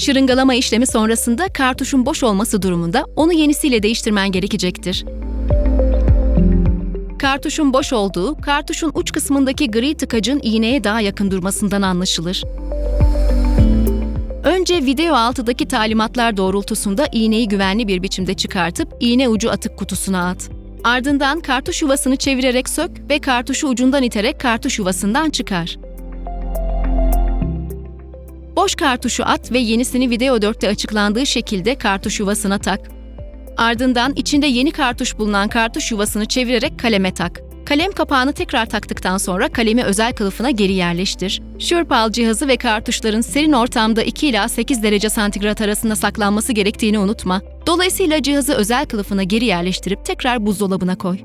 Şırıngalama işlemi sonrasında kartuşun boş olması durumunda onu yenisiyle değiştirmen gerekecektir. Kartuşun boş olduğu, kartuşun uç kısmındaki gri tıkacın iğneye daha yakın durmasından anlaşılır. Önce video altıdaki talimatlar doğrultusunda iğneyi güvenli bir biçimde çıkartıp iğne ucu atık kutusuna at. Ardından kartuş yuvasını çevirerek sök ve kartuşu ucundan iterek kartuş yuvasından çıkar. Boş kartuşu at ve yenisini video 4'te açıklandığı şekilde kartuş yuvasına tak. Ardından içinde yeni kartuş bulunan kartuş yuvasını çevirerek kaleme tak. Kalem kapağını tekrar taktıktan sonra kalemi özel kılıfına geri yerleştir. Şürpal cihazı ve kartuşların serin ortamda 2 ila 8 derece santigrat arasında saklanması gerektiğini unutma. Dolayısıyla cihazı özel kılıfına geri yerleştirip tekrar buzdolabına koy.